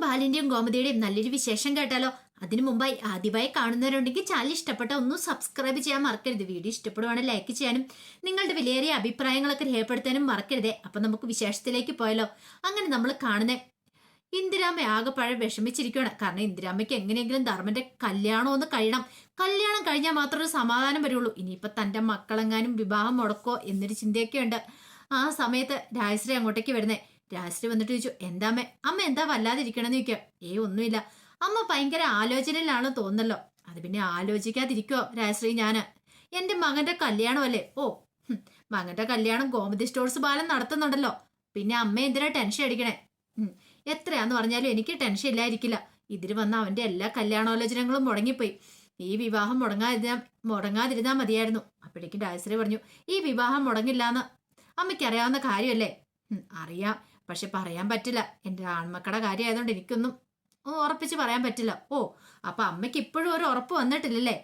ബാലിന്റെയും ഗോമതിയുടെയും നല്ലൊരു വിശേഷം കേട്ടാലോ? അതിനു മുമ്പായി ആദ്യമായി കാണുന്നവരുണ്ടെങ്കിൽ ചാനൽ ഇഷ്ടപ്പെട്ട ഒന്ന് സബ്സ്ക്രൈബ് ചെയ്യാൻ മറക്കരുത്. വീഡിയോ ഇഷ്ടപ്പെടുവാണെങ്കിൽ ലൈക്ക് ചെയ്യാനും നിങ്ങളുടെ വിലയേറിയ അഭിപ്രായങ്ങളൊക്കെ രേഖപ്പെടുത്താനും മറക്കരുതേ. അപ്പൊ നമുക്ക് വിശേഷത്തിലേക്ക് പോയാലോ? അങ്ങനെ നമ്മൾ കാണുന്ന. ഇന്ദിരാമ്മ ആകെപ്പഴ വിഷമിച്ചിരിക്കുകയാണ് കാരണം ഇന്ദിരാമ്മയ്ക്ക് എങ്ങനെയെങ്കിലും ധർമ്മന്റെ കല്യാണം ഒന്ന് കഴിയണം. കല്യാണം കഴിഞ്ഞാൽ മാത്രമേ ഒരു സമാധാനം വരുള്ളൂ. ഇനിയിപ്പോൾ തന്റെ മക്കളെങ്ങാനും വിവാഹം മുടക്കോ എന്നൊരു ചിന്തയൊക്കെ ഉണ്ട് ആ സമയത്ത് രാജശ്രീ അങ്ങോട്ടേക്ക് വരുന്നേ. രാജശ്രീ വന്നിട്ട് ചോദിച്ചു എന്താമ്മേ? അമ്മ എന്താ വല്ലാതിരിക്കണമെന്ന് ചോദിക്കാം. ഏ ഒന്നുമില്ല. അമ്മ ഭയങ്കര ആലോചനയിലാണോ തോന്നല്ലോ അത് പിന്നെ ആലോചിക്കാതിരിക്കോ രാജശ്രീ ഞാൻ? എന്റെ മകന്റെ കല്യാണമല്ലേ? ഓ മകന്റെ കല്യാണം ഗോമതി സ്റ്റോഴ്സ് ബാലൻ നടത്തുന്നുണ്ടല്ലോ. പിന്നെ അമ്മ എന്തിനാ ടെൻഷൻ അടിക്കണേ? എത്രയാന്ന് പറഞ്ഞാലും എനിക്ക് ടെൻഷൻ ഇല്ലായിരിക്കില്ല. ഇതിന് വന്ന അവന്റെ എല്ലാ കല്യാണാലോചനകളും മുടങ്ങിപ്പോയി. ഈ വിവാഹം മുടങ്ങാതിരുന്നാ മുടങ്ങാതിരുന്നാ മതിയായിരുന്നു. അപ്പോഴേക്കും രാജശ്രീ പറഞ്ഞു ഈ വിവാഹം മുടങ്ങില്ലാന്ന് അമ്മയ്ക്ക് അറിയാവുന്ന കാര്യമല്ലേ അറിയാം. പക്ഷെ പറയാൻ പറ്റില്ല. എന്റെ ആൺമക്കളുടെ കാര്യമായതുകൊണ്ട് എനിക്കൊന്നും ഉറപ്പിച്ച് പറയാൻ പറ്റില്ല. ഓ അപ്പൊ അമ്മയ്ക്ക് ഇപ്പോഴും ഒരു ഉറപ്പ് വന്നിട്ടില്ലല്ലേ?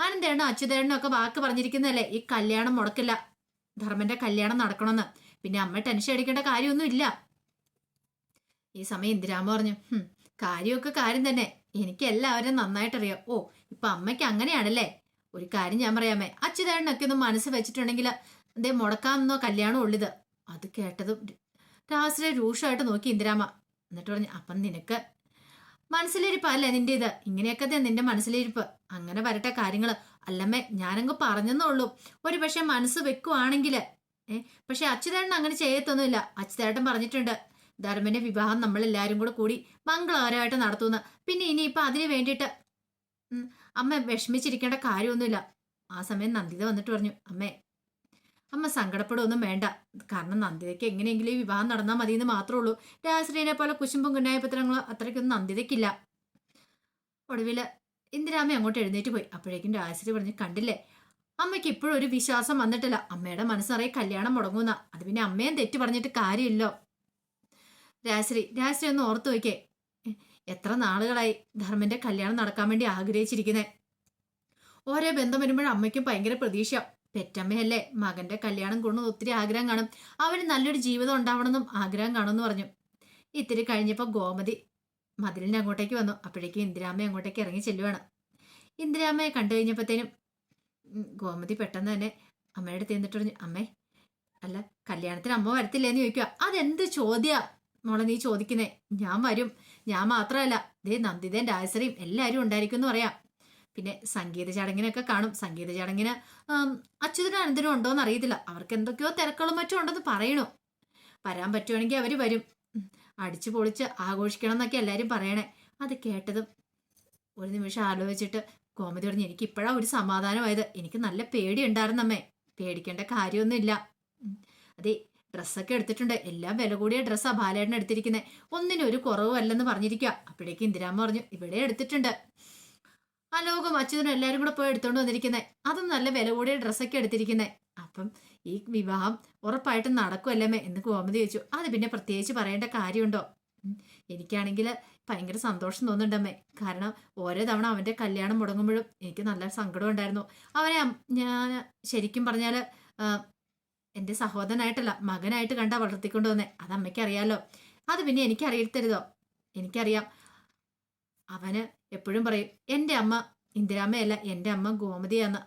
ആനന്ദേണ്ണോ അച്യുതേണ്ണോ ഒക്കെ വാക്ക് പറഞ്ഞിരിക്കുന്നതല്ലേ? ഈ കല്യാണം മുടക്കില്ല. ധർമ്മന്റെ കല്യാണം നടക്കണമെന്ന്. പിന്നെ അമ്മ ടെൻഷൻ അടിക്കേണ്ട കാര്യമൊന്നും ഇല്ല. ഈ സമയം ഇന്ദിരാമ പറഞ്ഞു "ഹും, കാര്യമൊക്കെ കാര്യം തന്നെ. എനിക്ക് എല്ലാവരും നന്നായിട്ടറിയാം. ഓ ഇപ്പൊ അമ്മയ്ക്ക് അങ്ങനെയാണല്ലേ? ഒരു കാര്യം ഞാൻ പറയാമേ അച്യുതേണ്ണൊക്കെ ഒന്ന് മനസ്സ് വെച്ചിട്ടുണ്ടെങ്കിൽ എന്തേ മുടക്കാമെന്നോ കല്യാണം ഉള്ളിത്? അത് കേട്ടതും രാശ്രീയ രൂക്ഷമായിട്ട് നോക്കി ഇന്ദിരാമ എന്നിട്ട് പറഞ്ഞു അപ്പം നിനക്ക് മനസ്സിലിരിപ്പല്ലേ നിന്റെ ഇത് ഇങ്ങനെയൊക്കെ തന്നെ നിന്റെ മനസ്സിലിരിപ്പ്? അങ്ങനെ വരട്ടെ കാര്യങ്ങൾ അല്ലമ്മേ ഞാനങ്ങ് പറഞ്ഞെന്നേ ഉള്ളൂ ഒരു പക്ഷെ മനസ്സ് വെക്കുവാണെങ്കിൽ ഏ പക്ഷെ അച്യുതേട്ടൻ അങ്ങനെ ചെയ്യത്തൊന്നുമില്ല. അച്യുതേട്ടൻ പറഞ്ഞിട്ടുണ്ട് ധർമ്മന്റെ വിവാഹം നമ്മൾ എല്ലാവരും കൂടെ കൂടി മംഗളകരമായിട്ട് നടത്തുന്ന പിന്നെ ഇനിയിപ്പൊ അതിന് വേണ്ടിയിട്ട് അമ്മ വിഷമിച്ചിരിക്കേണ്ട കാര്യമൊന്നുമില്ല. ആ സമയം നന്ദിത വന്നിട്ട് പറഞ്ഞു അമ്മേ അമ്മ സങ്കടപ്പെടുകയൊന്നും വേണ്ട. കാരണം നന്ദിതയ്ക്ക് എങ്ങനെയെങ്കിലും ഈ വിവാഹം നടന്നാൽ മതി എന്ന് മാത്രമേ ഉള്ളൂ. രാജശ്രീനെ പോലെ കുശുമ്പും കുന്നായപത്രങ്ങളോ അത്രയ്ക്കൊന്നും നന്ദിതയ്ക്കില്ല. ഒടുവിൽ ഇന്ദിരാമ്മ അങ്ങോട്ട് എഴുന്നേറ്റ് പോയി. അപ്പോഴേക്കും രാജശ്രീ പറഞ്ഞ് കണ്ടില്ലേ? അമ്മയ്ക്ക് ഇപ്പോഴും ഒരു വിശ്വാസം വന്നിട്ടില്ല. അമ്മയുടെ മനസ്സറിയ കല്യാണം മുടങ്ങുന്ന. അത് പിന്നെ അമ്മയും തെറ്റ് പറഞ്ഞിട്ട് കാര്യമില്ലോ. രാജശ്രീ രാജശ്രീ ഒന്ന് ഓർത്തു നോക്കേ എത്ര നാളുകളായി ധർമ്മന്റെ കല്യാണം നടക്കാൻ വേണ്ടി ആഗ്രഹിച്ചിരിക്കുന്നേ? ഓരോ ബന്ധം വരുമ്പോഴും അമ്മയ്ക്കും ഭയങ്കര പ്രതീക്ഷ പെറ്റമ്മയല്ലേ മകന്റെ കല്യാണം കൊണ്ട് ഒത്തിരി ആഗ്രഹം കാണും. അവന് നല്ലൊരു ജീവിതം ഉണ്ടാവണമെന്നും ആഗ്രഹം കാണുമെന്ന് പറഞ്ഞു. ഇത്തിരി കഴിഞ്ഞപ്പോൾ ഗോമതി മതിലിന്റെ അങ്ങോട്ടേക്ക് വന്നു. അപ്പോഴേക്കും ഇന്ദിരാമ്മ അങ്ങോട്ടേക്ക് ഇറങ്ങി ചെല്ലുവാണ്. ഇന്ദിരാമ്മയെ കണ്ടു കഴിഞ്ഞപ്പോഴത്തേനും ഗോമതി പെട്ടെന്ന് തന്നെ അമ്മയുടെ അടുത്ത് ചെന്നിട്ട് പറഞ്ഞു അമ്മേ അല്ല കല്യാണത്തിന് അമ്മ വരത്തില്ലേന്ന് ചോദിക്കുക അതെന്ത് ചോദ്യാ മോളെ നീ ചോദിക്കുന്നേ? ഞാൻ വരും. ഞാൻ മാത്രമല്ല. ദേ നന്ദിതേന്റെ രാജശ്രീയും എല്ലാവരും ഉണ്ടായിരിക്കും എന്ന് പറയാം. പിന്നെ സംഗീത ചടങ്ങിനൊക്കെ കാണും. സംഗീത ചടങ്ങിന് അച്യുതനും അനന്തനും ഉണ്ടോയെന്ന് അറിയത്തില്ല. അവർക്ക് എന്തൊക്കെയോ തിരക്കുകളും മറ്റും ഉണ്ടെന്ന് പറയണു. വരാൻ പറ്റുവാണെങ്കിൽ അവർ വരും. അടിച്ചു പൊളിച്ച് ആഘോഷിക്കണം എന്നൊക്കെ എല്ലാവരും പറയണേ. അത് കേട്ടതും ഒരു നിമിഷം ആലോചിച്ചിട്ട് കോമതി പറഞ്ഞു എനിക്ക് ഇപ്പോഴാ ഒരു സമാധാനമായത്. എനിക്ക് നല്ല പേടി ഉണ്ടായിരുന്നമ്മേ പേടിക്കേണ്ട കാര്യമൊന്നുമില്ല. അതെ ഡ്രസ്സൊക്കെ എടുത്തിട്ടുണ്ട്. എല്ലാം വില കൂടിയ ഡ്രസ്സാ ബാലേട്ടൻ എടുത്തിരിക്കുന്നത് ഒന്നിനും ഒരു കുറവല്ലെന്ന് പറഞ്ഞിരിക്കുക അപ്പോഴേക്കും ഇന്ദിരാമ്മ പറഞ്ഞു ഇവിടെ എടുത്തിട്ടുണ്ട്. അലോകം അച്യുതനും എല്ലാവരും കൂടെ പോയി എടുത്തോണ്ട് വന്നിരിക്കുന്നത് അതും നല്ല വില കൂടിയ ഡ്രസ്സൊക്കെ എടുത്തിരിക്കുന്നത് അപ്പം ഈ വിവാഹം ഉറപ്പായിട്ടും നടക്കുമല്ലേ എന്ന് ഗോമതി ചോദിച്ചു. അത് പിന്നെ പ്രത്യേകിച്ച് പറയേണ്ട കാര്യമുണ്ടോ? എനിക്കാണെങ്കിൽ ഭയങ്കര സന്തോഷം തോന്നുന്നുണ്ടമ്മേ. കാരണം ഓരോ തവണ അവന്റെ കല്യാണം മുടങ്ങുമ്പോഴും എനിക്ക് നല്ല സങ്കടം ഉണ്ടായിരുന്നു. അവനെ ഞാൻ ശരിക്കും പറഞ്ഞാൽ എന്റെ സഹോദരനായിട്ടല്ല മകനായിട്ട് കണ്ടാ വളർത്തിക്കൊണ്ട് വന്നേ. അത് അമ്മയ്ക്ക് അറിയാലോ അത് പിന്നെ എനിക്ക് അറിയരുതരുതോ എനിക്കറിയാം. അവന് എപ്പോഴും പറയും എന്റെ അമ്മ ഇന്ദിരാമ്മയല്ല എന്റെ അമ്മ ഗോമതിയാന്ന്.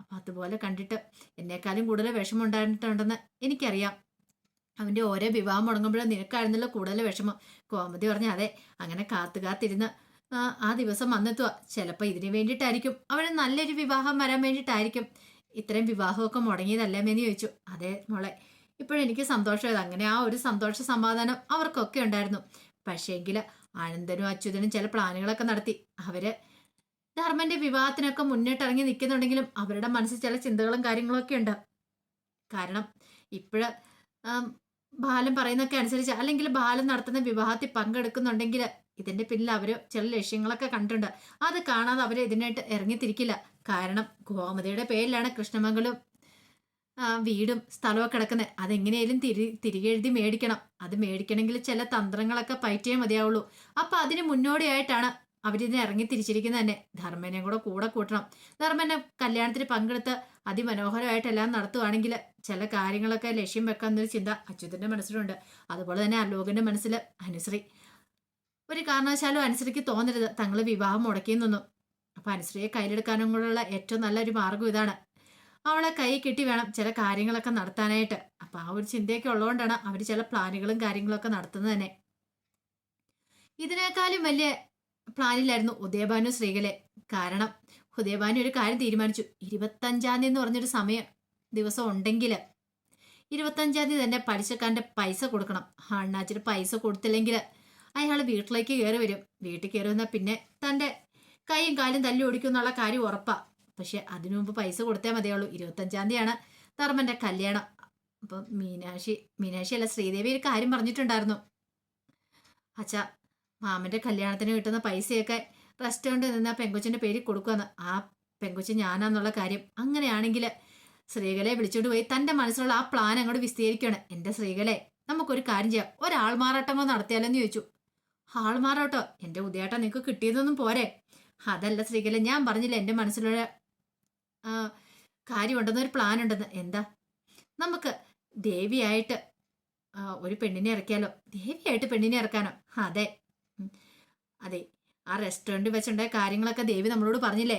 അപ്പം അതുപോലെ കണ്ടിട്ട് എന്നെക്കാളും കൂടുതൽ വിഷമം ഉണ്ടായിട്ടുണ്ടെന്ന് എനിക്കറിയാം. അവന്റെ ഓരോ വിവാഹം മുടങ്ങുമ്പോഴും നിനക്കായിരുന്നല്ലോ കൂടുതൽ വിഷമം. ഗോമതി പറഞ്ഞ അതെ അങ്ങനെ കാത്തു കാത്തിരുന്ന് ആ, ദിവസം വന്നെത്തുക ചിലപ്പോൾ ഇതിനു വേണ്ടിയിട്ടായിരിക്കും. അവന് നല്ലൊരു വിവാഹം വരാൻ വേണ്ടിയിട്ടായിരിക്കും. ഇത്രയും വിവാഹമൊക്കെ മുടങ്ങിയതല്ലേമെന്ന് ചോദിച്ചു. അതെ മോളെ ഇപ്പോഴെനിക്ക് സന്തോഷമായത് അങ്ങനെ ആ ഒരു സന്തോഷ സമാധാനം അവർക്കൊക്കെ ഉണ്ടായിരുന്നു. പക്ഷേങ്കിൽ ആനന്ദനും അച്യുതനും ചില പ്ലാനുകളൊക്കെ നടത്തി. അവർ ധർമ്മന്റെ വിവാഹത്തിനൊക്കെ മുന്നിട്ടിറങ്ങി നിൽക്കുന്നുണ്ടെങ്കിലും അവരുടെ മനസ്സിൽ ചില ചിന്തകളും കാര്യങ്ങളും ഒക്കെ ഉണ്ട്. കാരണം ഇപ്പോഴ് ബാലൻ പറയുന്നൊക്കെ അനുസരിച്ച് അല്ലെങ്കിൽ ബാലൻ നടത്തുന്ന വിവാഹത്തിൽ പങ്കെടുക്കുന്നുണ്ടെങ്കിൽ ഇതിന്റെ പിന്നിൽ അവർ ചില ലക്ഷ്യങ്ങളൊക്കെ കണ്ടിട്ടുണ്ട്. അത് കാണാതെ അവർ ഇതിനായിട്ട് ഇറങ്ങിത്തിരിക്കില്ല. കാരണം ഗോമതിയുടെ പേരിലാണ് കൃഷ്ണമംഗലം വീടും സ്ഥലമൊക്കെ കിടക്കുന്നത് അതെങ്ങനെയാലും തിരി തിരികെ എഴുതി മേടിക്കണം. അത് മേടിക്കണമെങ്കിൽ ചില തന്ത്രങ്ങളൊക്കെ പയറ്റിയേ മതിയാവുള്ളൂ. അപ്പൊ അതിന് മുന്നോടിയായിട്ടാണ് അവരിതിനെ ഇറങ്ങി തിരിച്ചിരിക്കുന്നത് തന്നെ. ധർമ്മനെയും കൂടെ കൂടെ കൂട്ടണം. ധർമ്മനെ കല്യാണത്തിന് പങ്കെടുത്ത് അതിമനോഹരമായിട്ടെല്ലാം നടത്തുവാണെങ്കിൽ ചില കാര്യങ്ങളൊക്കെ ലക്ഷ്യം വെക്കാന്നൊരു ചിന്ത അച്യുതന്റെ മനസ്സിലുണ്ട്. അതുപോലെ തന്നെ അലോകന്റെ മനസ്സിൽ അനുശ്രീ. ഒരു കാരണവശാലും അനുശ്രീക്ക് തോന്നരുത്. തങ്ങൾ വിവാഹം മുടക്കിയെന്നൊന്നും. അപ്പൊ അനുശ്രീയെ കയ്യിലെടുക്കാനും കൂടെയുള്ള ഏറ്റവും നല്ലൊരു മാർഗം ഇതാണ്. അവളെ കൈ കെട്ടി വേണം ചില കാര്യങ്ങളൊക്കെ നടത്താനായിട്ട്. അപ്പൊ ആ ഒരു ചിന്തയൊക്കെ ഉള്ളതുകൊണ്ടാണ് അവർ ചില പ്ലാനുകളും കാര്യങ്ങളൊക്കെ നടത്തുന്നത് തന്നെ. ഇതിനേക്കാളും വലിയ പ്ലാനിലായിരുന്നു ഉദയഭാനു ശ്രീകലെ. കാരണം ഉദയഭാനു ഒരു കാര്യം തീരുമാനിച്ചു. ഇരുപത്തഞ്ചാം തീയതി എന്ന് പറഞ്ഞൊരു സമയം ദിവസം ഉണ്ടെങ്കിൽ ഇരുപത്തഞ്ചാം തീയതി തന്നെ പലിശക്കാരന്റെ പൈസ കൊടുക്കണം. അണ്ണാച്ചിന് പൈസ കൊടുത്തില്ലെങ്കിൽ അയാൾ വീട്ടിലേക്ക് കയറി വരും. വീട്ടിൽ കയറി വന്നാൽ പിന്നെ തന്റെ കൈയും കാലും തല്ലി ഓടിക്കും എന്നുള്ള കാര്യം ഉറപ്പാ. പക്ഷെ അതിനു മുമ്പ് പൈസ കൊടുത്തേ മതിയുള്ളൂ ഇരുപത്തഞ്ചാം തീയതിയാണ് ധർമ്മന്റെ കല്യാണം. അപ്പം മീനാക്ഷി മീനാക്ഷി അല്ല ശ്രീദേവി ഒരു കാര്യം പറഞ്ഞിട്ടുണ്ടായിരുന്നു. അച്ഛാ മാമന്റെ കല്യാണത്തിന് കിട്ടുന്ന പൈസയൊക്കെ റെസ്റ്റോറന്റിൽ നിന്ന് ആ പെങ്കൊച്ചിന്റെ പേര് കൊടുക്കുമെന്ന് ആ പെങ്കൊച്ചി ഞാനാന്നുള്ള കാര്യം. അങ്ങനെയാണെങ്കിൽ സ്ത്രീകളെ വിളിച്ചോണ്ട് പോയി തന്റെ മനസ്സിലുള്ള ആ പ്ലാൻ അങ്ങോട്ട് വിസ്തീകരിക്കുകയാണ് എന്റെ ശ്രീകലെ നമുക്കൊരു കാര്യം ചെയ്യാം. ഒരാൾമാറാട്ടമോ നടത്തിയാലെന്ന് ചോദിച്ചു. ആൾമാറാട്ടോ എന്റെ ഉദയാട്ടം നിങ്ങൾക്ക് കിട്ടിയതൊന്നും പോരെ. അതല്ല സ്ത്രീകളെ ഞാൻ പറഞ്ഞില്ല എന്റെ മനസ്സിലുള്ള കാര്യമുണ്ടെന്ന് ഒരു പ്ലാൻ ഉണ്ടെന്ന് എന്താ? നമുക്ക് ദേവിയായിട്ട് ഒരു പെണ്ണിനെ ഇറക്കിയാലോ? ദേവിയായിട്ട് പെണ്ണിനെ ഇറക്കാനോ? അതെ. അതെ. ആ റെസ്റ്റോറന്റ് വെച്ചുണ്ടായ കാര്യങ്ങളൊക്കെ ദേവി നമ്മളോട് പറഞ്ഞില്ലേ?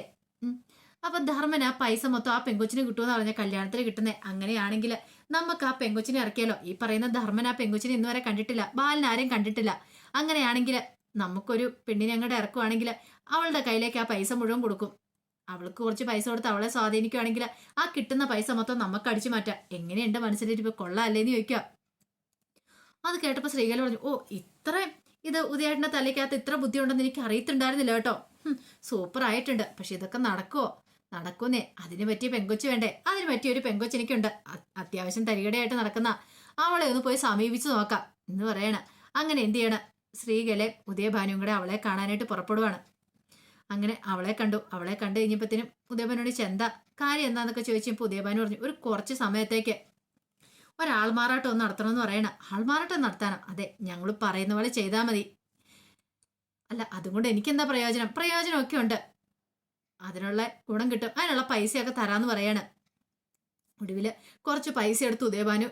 അപ്പം ധർമ്മൻ ആ പൈസ മൊത്തം ആ പെങ്കൊച്ചിന് കിട്ടുമെന്ന് പറഞ്ഞ കല്യാണത്തിന് കിട്ടുന്നേ. അങ്ങനെയാണെങ്കിൽ നമുക്ക് ആ പെങ്കൊച്ചിനെ ഇറക്കിയാലോ? ഈ പറയുന്ന ധർമ്മൻ ആ പെങ്കൊച്ചിനെ ഇന്ന് വരെ കണ്ടിട്ടില്ല. ബാലൻ ആരെയും കണ്ടിട്ടില്ല. അങ്ങനെയാണെങ്കിൽ നമുക്കൊരു പെണ്ണിനെ അങ്ങോട്ട് ഇറക്കുവാണെങ്കിൽ അവളുടെ കയ്യിലേക്ക് ആ പൈസ മുഴുവൻ കൊടുക്കും. അവൾക്ക് കുറച്ച് പൈസ കൊടുത്ത് അവളെ സ്വാധീനിക്കുകയാണെങ്കിൽ ആ കിട്ടുന്ന പൈസ മൊത്തം നമുക്ക് അടിച്ചു മാറ്റാം. എങ്ങനെയുണ്ട് മനസ്സിലിരിപ്പ്? കൊള്ളാല്ലേന്ന് ചോദിക്കുക. അത് കേട്ടപ്പോൾ ശ്രീകല പറഞ്ഞു ഓ ഇത്ര ഇത് ഉദയേട്ടന്റെ തലയ്ക്കകത്ത് ഇത്ര ബുദ്ധി ഉണ്ടെന്ന് എനിക്ക് അറിയത്തുണ്ടായിരുന്നില്ല കേട്ടോ. സൂപ്പർ ആയിട്ടുണ്ട്. പക്ഷെ ഇതൊക്കെ നടക്കുമോ നടക്കുന്നേ അതിന് പറ്റിയ പെങ്കൊച്ച് വേണ്ടേ? അതിന് പറ്റിയ ഒരു പെങ്കൊച്ച് എനിക്കുണ്ട്. അത്യാവശ്യം തരികടയായിട്ട് നടക്കുന്ന അവളെ ഒന്ന് പോയി സമീപിച്ചു നോക്കാം. എന്ന് പറയണ. അങ്ങനെ എന്ത് ചെയ്യണം? ശ്രീകലെ ഉദയഭാനുവും കൂടെ അവളെ കാണാനായിട്ട് പുറപ്പെടുവാണ്. അങ്ങനെ അവളെ കണ്ടു. അവളെ കണ്ടു കഴിഞ്ഞപ്പോഴത്തേനും ഉദയഭാനോട് ചെന്താ കാര്യം എന്താന്നൊക്കെ ചോദിച്ചപ്പോൾ ഉദയഭാനു പറഞ്ഞു ഒരു കുറച്ച് സമയത്തേക്ക് ഒരാൾമാറാട്ടം ഒന്ന് നടത്തണമെന്ന് പറയണം. ആൾമാറാട്ടം നടത്താനോ? അതെ ഞങ്ങൾ പറയുന്ന പോലെ ചെയ്താൽ മതി. അല്ല അതുകൊണ്ട് എനിക്കെന്താ പ്രയോജനം? പ്രയോജനമൊക്കെ ഉണ്ട്. അതിനുള്ള ഗുണം കിട്ടും. അതിനുള്ള പൈസയൊക്കെ തരാമെന്ന് പറയാണ്. ഒടുവിൽ കുറച്ച് പൈസ എടുത്ത് ഉദയഭാനു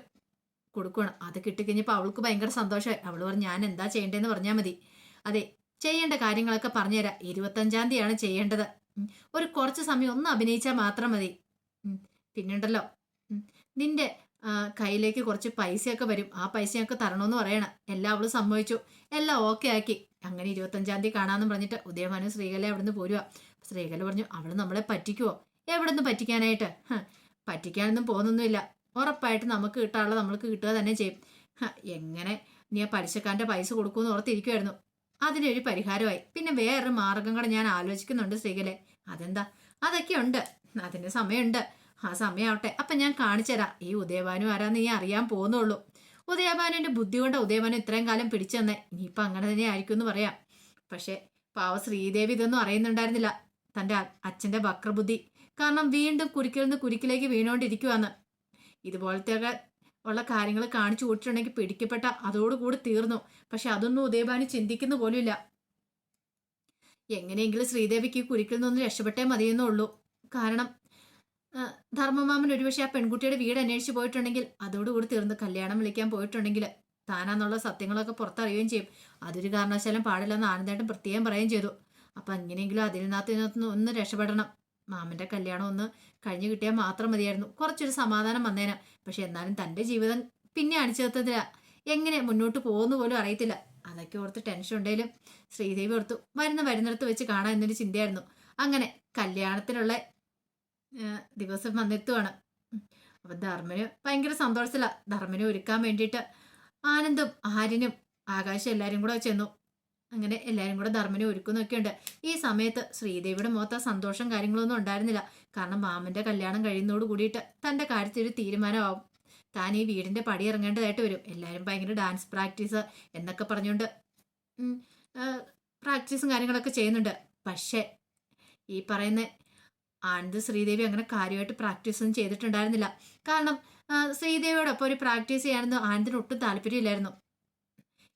കൊടുക്കണം അത് കിട്ടിക്കഴിഞ്ഞപ്പോൾ അവൾക്ക് ഭയങ്കര സന്തോഷമായി. അവൾ പറഞ്ഞു ഞാൻ എന്താ ചെയ്യേണ്ടതെന്ന് പറഞ്ഞാൽ മതി. അതെ ചെയ്യേണ്ട കാര്യങ്ങളൊക്കെ പറഞ്ഞുതരാം. ഇരുപത്തഞ്ചാം തീയതിയാണ് ചെയ്യേണ്ടത്. ഒരു കുറച്ച് സമയം ഒന്ന് അഭിനയിച്ചാൽ മാത്രം മതി. പിന്നെണ്ടല്ലോ നിന്റെ കയ്യിലേക്ക് കുറച്ച് പൈസയൊക്കെ വരും. ആ പൈസയൊക്കെ തരണമെന്ന് പറയണം. എല്ലാം അവൾ സമ്മതിച്ചു. എല്ലാം ഓക്കെ ആക്കി. അങ്ങനെ ഇരുപത്തഞ്ചാം തീയതി കാണാമെന്ന് പറഞ്ഞിട്ട് ഉദയമാനും ശ്രീകല അവിടുന്ന് പോരുക ശ്രീകല പറഞ്ഞു അവൾ നമ്മളെ പറ്റിക്കുവോ? എവിടുന്ന് പറ്റിക്കാനായിട്ട്? പറ്റിക്കാനൊന്നും പോകുന്നൊന്നുമില്ല. ഉറപ്പായിട്ട് നമുക്ക് കിട്ടാനുള്ള നമ്മൾക്ക് കിട്ടുക തന്നെ ചെയ്യും. എങ്ങനെ നീ ആ പലിശക്കാരന്റെ പൈസ കൊടുക്കുമെന്ന് ഓർത്തിരിക്കുമായിരുന്നു അതിനൊരു പരിഹാരമായി. പിന്നെ വേറൊരു മാർഗം കൂടെ ഞാൻ ആലോചിക്കുന്നുണ്ട് ശ്രീകലെ. അതെന്താ? അതൊക്കെ ഉണ്ട് അതിന് സമയമുണ്ട്. ആ സമയമാവട്ടെ അപ്പം ഞാൻ കാണിച്ചുതരാം. ഈ ഉദയഭാനു ആരാന്ന് നീ അറിയാൻ പോകുന്നുള്ളൂ. ഉദയഭാനുവിന്റെ ബുദ്ധി കൊണ്ട് ഉദയഭാനു ഇത്രയും കാലം പിടിച്ചു തന്നെ അങ്ങനെ തന്നെ ആയിരിക്കും എന്ന് പറയാം. പക്ഷേ പാവ ശ്രീദേവി ഇതൊന്നും അറിയുന്നുണ്ടായിരുന്നില്ല. തന്റെ അച്ഛന്റെ വക്രബുദ്ധി. കാരണം വീണ്ടും കുരുക്കിൽ നിന്ന് കുരുക്കിലേക്ക് വീണുകൊണ്ടിരിക്കുവാന്ന്. ഇതുപോലത്തെ ഉള്ള കാര്യങ്ങൾ കാണിച്ചു കൂട്ടിട്ടുണ്ടെങ്കിൽ പിടിക്കപ്പെട്ട അതോടുകൂടി തീർന്നു. പക്ഷെ അതൊന്നും ഉദയഭാനു ചിന്തിക്കുന്ന പോലുമില്ല. എങ്ങനെയെങ്കിലും ശ്രീദേവിക്ക് കുരുക്കിൽ നിന്നൊന്ന് രക്ഷപ്പെട്ടേ മതിയെന്നേ ഉള്ളൂ കാരണം ധർമ്മമാമൻ ഒരുപക്ഷെ ആ പെൺകുട്ടിയുടെ വീട് അന്വേഷിച്ച് പോയിട്ടുണ്ടെങ്കിൽ അതോടുകൂടി തീർന്ന് കല്യാണം വിളിക്കാൻ പോയിട്ടുണ്ടെങ്കിൽ താനാന്നുള്ള സത്യങ്ങളൊക്കെ പുറത്തറിയുകയും ചെയ്യും. അതൊരു കാരണവശാലും പാടില്ലെന്ന് ആനന്ദേട്ടൻ പ്രത്യേകം പറയുകയും ചെയ്തു. അപ്പം എങ്ങനെയെങ്കിലും അതിനകത്ത് നിന്നകത്ത് ഒന്ന് രക്ഷപ്പെടണം. മാമന്റെ കല്യാണം ഒന്ന് കഴിഞ്ഞു കിട്ടിയാൽ മാത്രം മതിയായിരുന്നു. കുറച്ചൊരു സമാധാനം വന്നേനെ. പക്ഷെ എന്നാലും തന്റെ ജീവിതം പിന്നെ അണിച്ചെടുത്തതില്ല എങ്ങനെ മുന്നോട്ട് പോകുന്നു പോലും അറിയത്തില്ല. അതൊക്കെ ഓർത്ത് ടെൻഷൻ ഉണ്ടെങ്കിലും ശ്രീദേവി ഓർത്തു വരുന്ന വരുന്നിടത്ത് വെച്ച് കാണാൻ എന്നൊരു ചിന്തയായിരുന്നു. അങ്ങനെ കല്യാണത്തിനുള്ള ദിവസം വന്നെത്തുവാണ്. അപ്പം ധർമ്മന് ഭയങ്കര സന്തോഷത്തില. ധർമ്മനെ ഒരുക്കാൻ വേണ്ടിയിട്ട് ആനന്ദും ആര്യനും ആകാശം എല്ലാവരും കൂടെ ചെന്നു. അങ്ങനെ എല്ലാവരും കൂടെ ധർമ്മനെ ഒരുക്കുന്നൊക്കെ ഉണ്ട്. ഈ സമയത്ത് ശ്രീദേവിയുടെ മുഖത്ത് സന്തോഷം കാര്യങ്ങളൊന്നും ഉണ്ടായിരുന്നില്ല. കാരണം മാമന്റെ കല്യാണം കഴിയുന്നതോട് കൂടിയിട്ട് തന്റെ കാര്യത്തിൽ ഒരു തീരുമാനമാവും. താൻ ഈ വീടിന്റെ പടി ഇറങ്ങേണ്ടതായിട്ട് വരും. എല്ലാവരും ഭയങ്കര ഡാൻസ് പ്രാക്ടീസ് എന്നൊക്കെ പറഞ്ഞുകൊണ്ട് പ്രാക്ടീസും കാര്യങ്ങളൊക്കെ ചെയ്യുന്നുണ്ട്. പക്ഷേ ഈ പറയുന്ന ആനന്ദ് ശ്രീദേവി അങ്ങനെ കാര്യമായിട്ട് പ്രാക്ടീസ് ഒന്നും ചെയ്തിട്ടുണ്ടായിരുന്നില്ല. കാരണം ശ്രീദേവിയോടൊപ്പം ഒരു പ്രാക്ടീസ് ചെയ്യാനൊന്നും ആനന്ദിന് ഒട്ടും താല്പര്യമില്ലായിരുന്നു.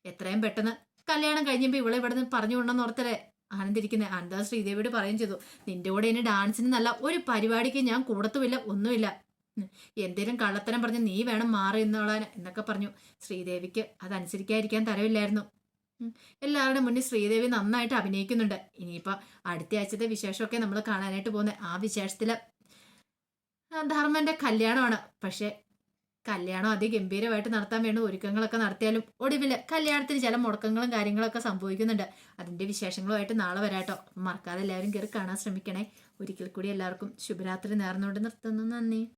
എത്രയും പെട്ടെന്ന് കല്യാണം കഴിഞ്ഞപ്പോൾ ഇവളെ ഇവിടെ നിന്ന് പറഞ്ഞു കൊണ്ടെന്ന് ഓർത്തല്ലേ? ആനന്ദിരിക്കുന്നത് അനന്ത ശ്രീദേവിയോട് പറയും ചെയ്തു. നിന്റെ കൂടെ ഇനി ഡാൻസിന് നല്ല ഒരു പരിപാടിക്ക് ഞാൻ കൂടത്തുമില്ല ഒന്നുമില്ല. എന്തേലും കള്ളത്തരം പറഞ്ഞ് നീ വേണം മാറി എന്നോളാൻ എന്നൊക്കെ പറഞ്ഞു. ശ്രീദേവിക്ക് അതനുസരിക്കാതിരിക്കാൻ തരവില്ലായിരുന്നു. എല്ലാവരുടെ മുന്നിൽ ശ്രീദേവി നന്നായിട്ട് അഭിനയിക്കുന്നുണ്ട്. ഇനിയിപ്പോൾ അടുത്ത ആഴ്ചത്തെ വിശേഷമൊക്കെ നമ്മൾ കാണാനായിട്ട് പോകുന്നത് ആ വിശേഷത്തിൽ ധർമ്മന്റെ കല്യാണമാണ്. പക്ഷേ കല്യാണം അതിഗംഭീരമായിട്ട് നടത്താൻ വേണ്ട ഒരുക്കങ്ങളൊക്കെ നടത്തിയാലും ഒടുവിൽ കല്യാണത്തിന് ചില മുടക്കങ്ങളും കാര്യങ്ങളൊക്കെ സംഭവിക്കുന്നുണ്ട്. അതിന്റെ വിശേഷങ്ങളുമായിട്ട് നാളെ വരാട്ടോ. മറക്കാതെ എല്ലാവരും കയറി കാണാൻ ശ്രമിക്കണേ. ഒരിക്കൽ കൂടി എല്ലാവർക്കും ശുഭരാത്രി നേർന്നുകൊണ്ട് നിർത്തുന്നു. നന്ദി.